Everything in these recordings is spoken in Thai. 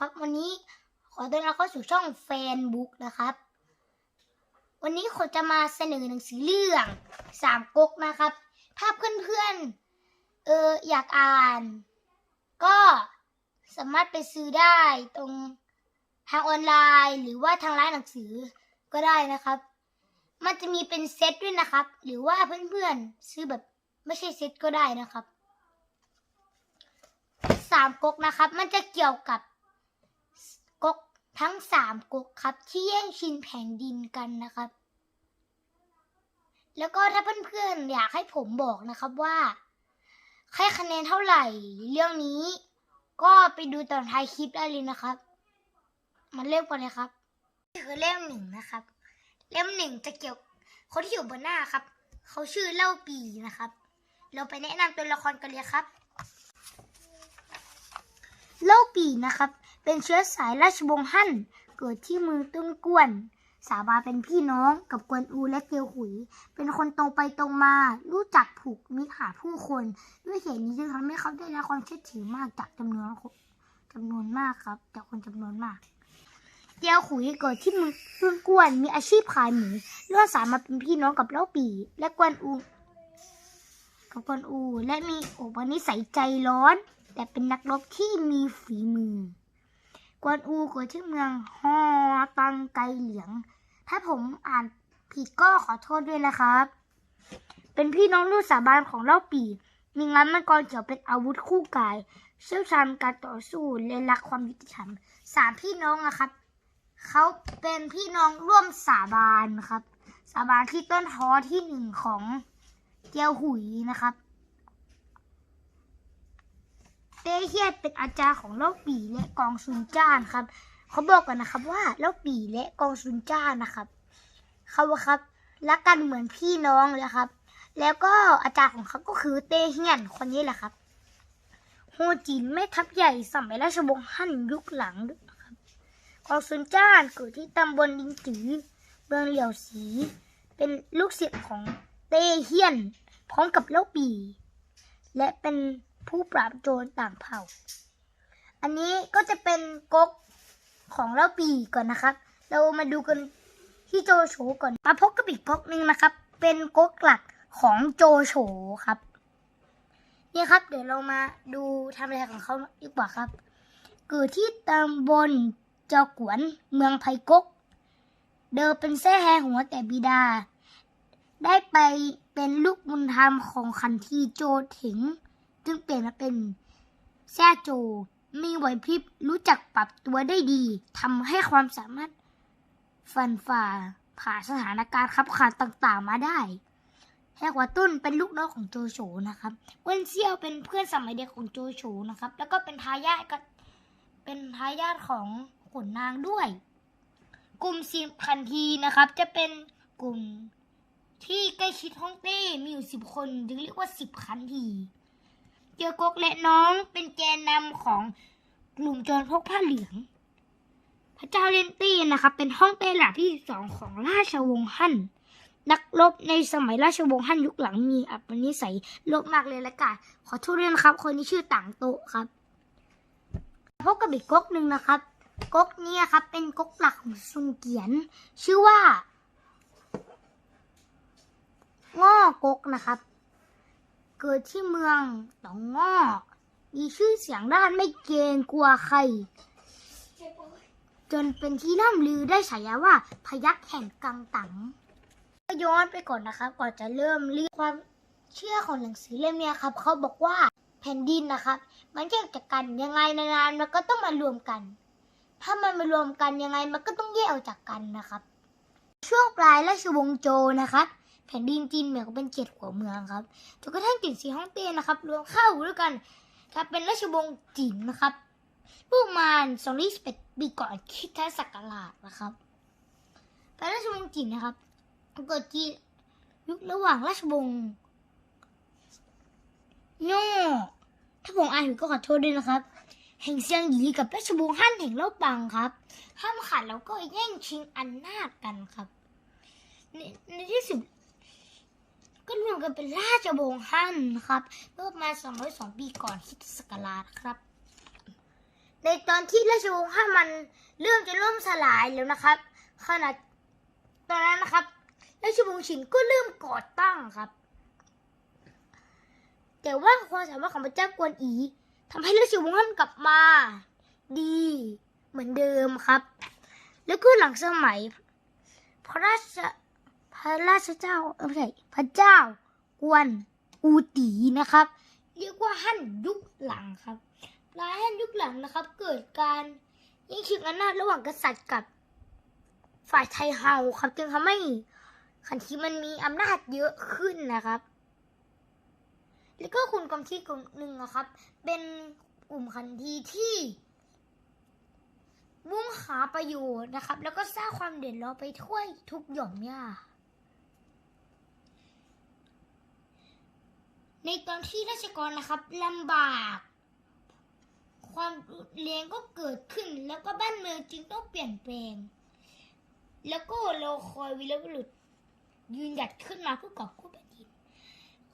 ครับวันนี้ขอต้อนรับเข้าสู่ช่องแฟนบุ๊กนะครับ วันนี้ผมจะมาเสนอหนังสือเรื่องสามก๊กนะครับ ถ้าเพื่อนๆเอออยากอ่าน ก็สามารถไปซื้อได้ตรงทางออนไลน์หรือว่าทางร้านหนังสือก็ได้นะครับ มันจะมีเป็นเซตด้วยนะครับ หรือว่าเพื่อนๆซื้อแบบไม่ใช่เซตก็ได้นะครับสามก๊กนะครับ มันจะเกี่ยวกับ ทั้งสามก๊กครับที่แย่งชิงแผ่นดินกันนะครับ แล้วก็ถ้าเพื่อนๆอยากให้ผมบอกนะครับว่าให้คะแนนเท่าไหร่เรื่องนี้ ก็ไปดูตอนท้ายคลิปได้เลยนะครับมาเริ่มกันเลยครับนี่คือเล่มหนึ่งนะครับ เล่มหนึ่งจะเกี่ยวคนที่อยู่บนหน้าครับ เขาชื่อเล่าปีนะครับ เราไปแนะนำตัวละครกันเลยครับ เล่าปีนะครับ เป็นเชื้อสายราชวงศ์ฮั่น เกิดที่เมืองต้นกวน สาบาเป็นพี่น้องกับกวนอูและเกียวหุย เป็นคนตรงไปตรงมา รู้จักผูกมิตรหาผู้คน ด้วยเหตุนี้จึงทำให้เขาได้รับความเชื่อถือมากจากจำนวนจำนวนมากครับจากคนจำนวนมากเกียวขุยเกิดที่เมืองต้นกวน มีอาชีพขายหมูเลื่อนสามมาเป็นพี่น้องกับเล่าปี และกวนอูกับกวนอูและมีโอบนิสัยใจร้อน แต่เป็นนักรบที่มีฝีมือ กวนอูเกิดที่เมืองฮอตังไกเหลียง ถ้าผมอ่านผิดก็ขอโทษด้วยนะครับ เป็นพี่น้องลูกสาบานของเล่าปีมีงานมังกรเขียวเป็นอาวุธคู่กาย เชี่ยวชาญการต่อสู้และรักความยุติธรรมสามพี่น้องอะครับเขาเป็นพี่น้องร่วมสาบานครับ สาบานที่ต้นท้อที่หนึ่งของเจียวหุยนะครับ เต้เฮียนเป็นอาจารย์ของเล่าปีและกองซุนจ้านครับ เขาบอกกันนะครับว่าเล่าปีและกองซุนจ้านนะครับเขาครับรักกันเหมือนพี่น้องเลยครับ แล้วก็อาจารย์ของเขาก็คือเต้เฮียนคนนี้แหละครับโฮจินแม่ทัพใหญ่สมัยราชวงศ์ฮั่นยุคหลังด้วยครับกองซุนจ้านเกิดที่ตำบลลิงจือเมืองเหลียวสี เป็นลูกศิษย์ของเต้เฮียน พร้อมกับเล่าปี และเป็น ผู้ปราบโจรต่างเผ่า อันนี้ก็จะเป็นก๊กของเล่าปีก่อนนะครับ เรามาดูกันที่โจโฉก่อนมาพบกับอีกก๊กหนึ่งนะครับ เป็นก๊กหลักของโจโฉครับนี่ครับ เดี๋ยวเรามาดูทำอะไรของเขาดีกว่าครับ เกิดที่ตำบลเจ้ากวนเมืองไผ่กก เดิมเป็นแท้แฮหัวแต่บิดา ได้ไปเป็นลูกบุญธรรมของขันทีโจถิง จึงเปลี่ยนมาเป็นแซ่โจ มีไหวพริบรู้จักปรับตัวได้ดีทำให้ความสามารถฟันฝ่าผ่านสถานการณ์ขับขันต่างๆมาได้แฮกวาตุ้นเป็นลูกน้องของโจโฉนะครับ เวนเซียวเป็นเพื่อนสมัยเด็กของโจโฉนะครับ แล้วก็เป็นทายาทก็เป็นทายาทของขุนนางด้วย กลุ่มสิบคันทีนะครับ จะเป็นกลุ่มที่ใกล้ชิดฮ่องเต้มีอยู่สิบคน จึงเรียกว่าสิบคันที เกียกกและน้องเป็นแกนนำของกลุ่มโจรพกผ้าเหลือง พระเจ้าเลนตี้นะครับ เป็นห้องเต้หลักที่สองของราชวงศ์ฮั่น นักรบในสมัยราชวงศ์ฮั่นยุคหลังมีอัปนิสัยลภมากเลยละกันขอโทษด้วยนะครับ คนนี้ชื่อต่างโตครับพบกับอีกก๊กหนึ่งนะครับก๊กนี่ยครับ เป็นก๊กหลักของซุนเกียน ชื่อว่าง่อก๊กนะครับ เกิดที่เมืองตองงอมีชื่อเสียงด้านไม่เกรงกลัวใคร จนเป็นที่ล่ำลือได้ฉายาว่าพยักแห่งกังตังก็ย้อนไปก่อนนะครับ ก่อนจะเริ่มเรื่องความเชื่อของหนังสือเล่มนี้ครับ เขาบอกว่าแผ่นดินนะครับ มันแยกจากกันยังไงนานๆมันก็ต้องมารวมกัน ถ้ามันมารวมกันยังไงมันก็ต้องแยกออกจากกันนะครับ ช่วงปลายราชวงศ์โจนะครับ แผ่นดินจีนเหมือนกับเป็นเจ็ดหัวเมืองครับจนกระทั่งจินซีฮ่องเต้นะครับรวมเข้าด้วยกันกลายเป็นราชวงศ์จีนนะครับประมาณ221ปีก่อนคริสตศักราชนะครับเป็นราชวงศ์จีนนะครับเกิดที่ยุคระหว่างราชวงศ์โย่ถ้าผมอ่านผิดก็ขอโทษด้วยนะครับ แห่งเซียงหยีกับราชวงศ์ฮั่นแห่งเล่าปังครับ ห้ามขัดแล้วก็แย่งชิงอำนาจกันครับ ในในที่สุด ก็รวมกันเป็นราชวงศ์ฮั่นนะครับเมื่อประมาณ202 ปีก่อนคริสตศักราชครับ ในตอนที่ราชวงศ์ฮั่นมันเริ่มจะล่มสลายแล้วนะครับขณะตอนนั้นนะครับราชวงศ์ฉินก็เริ่มก่อตั้งครับ แต่ว่าความสามารถของพระเจ้ากวนอีทำให้ราชวงศ์ฮั่นกลับมา ดีเหมือนเดิมครับ แล้วก็หลังสมัยพระราช พระราชเจ้าเออไม่ใช่พระเจ้ากวนอูตีนะครับ เรียกว่าฮั่นยุคหลังครับหลายฮั่นยุคหลังนะครับ เกิดการยิ่งชิงอำนาจระหว่างกษัตริย์กับฝ่ายไทยเฮาครับ จึงทำให้ขันทีมันมีอำนาจเยอะขึ้นนะครับ แล้วก็คุณกองที่กลุ่มหนึ่งนะครับ เป็นกลุ่มขันทีที่มุ่งหาประโยชน์นะครับ แล้วก็สร้างความเดือดร้อนไปทั่วทุกหย่อมย่า ในตอนที่ราชกรนะครับลำบาก ความรุนแรงก็เกิดขึ้น แล้วก็บ้านเมืองจึงต้องเปลี่ยนแปลง แล้วก็เราคอยวีรบุรุษยืนหยัดขึ้นมาเพื่อกอบกู้แผ่นดิน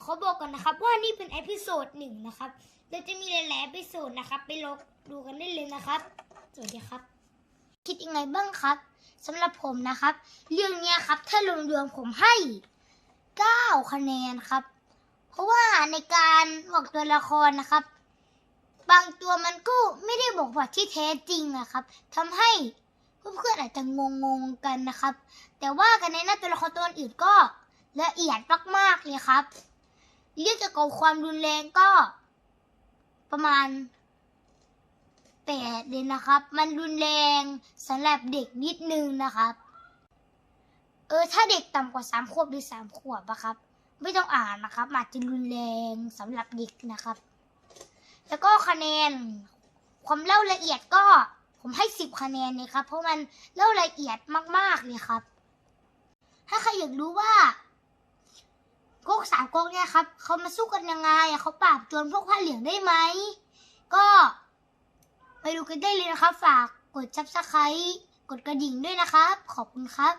ขอบอกก่อนนะครับ ว่านี่เป็นเอพิโซดหนึ่งนะครับเราจะมีหลายๆเอพิโซดนะครับ ไปลองดูกันได้เลยนะครับ สวัสดีครับ คิดยังไงบ้างครับสำหรับผมนะครับ เรื่องนี้ครับ ถ้ารวมๆผมให้ 9 คะแนนครับ เพราะว่าในการบอกตัวละครนะครับ บางตัวมันก็ไม่ได้บอกบทที่แท้จริงนะครับทำให้เพื่อนๆอาจจะงงๆกันนะครับ แต่ว่ากันในหน้าตัวละครตัวอื่นก็ละเอียดมากๆเลยครับเรื่องเกี่ยวกับความรุนแรงก็ประมาณแปดเลยนะครับ มันรุนแรงสำหรับเด็กนิดนึงนะครับ เออถ้าเด็กต่ำกว่าสามขวบหรือสามขวบอะครับ ไม่ต้องอ่านนะครับ อาจจะรุนแรงสำหรับเด็กนะครับ แล้วก็คะแนนความเล่าละเอียดก็ผมให้สิบคะแนนเลยครับ เพราะมันเล่าละเอียดมาก ๆเลยครับ ถ้าใครอยากรู้ว่าก๊กสามก๊กเนี่ยครับเขามาสู้กันยังไงเขาปราบโจรพวกผ้าเหลืองได้ไหม ก็ไปดูกันได้เลยนะครับ ฝากกด subscribe กดกระดิ่งด้วยนะครับ ขอบคุณครับ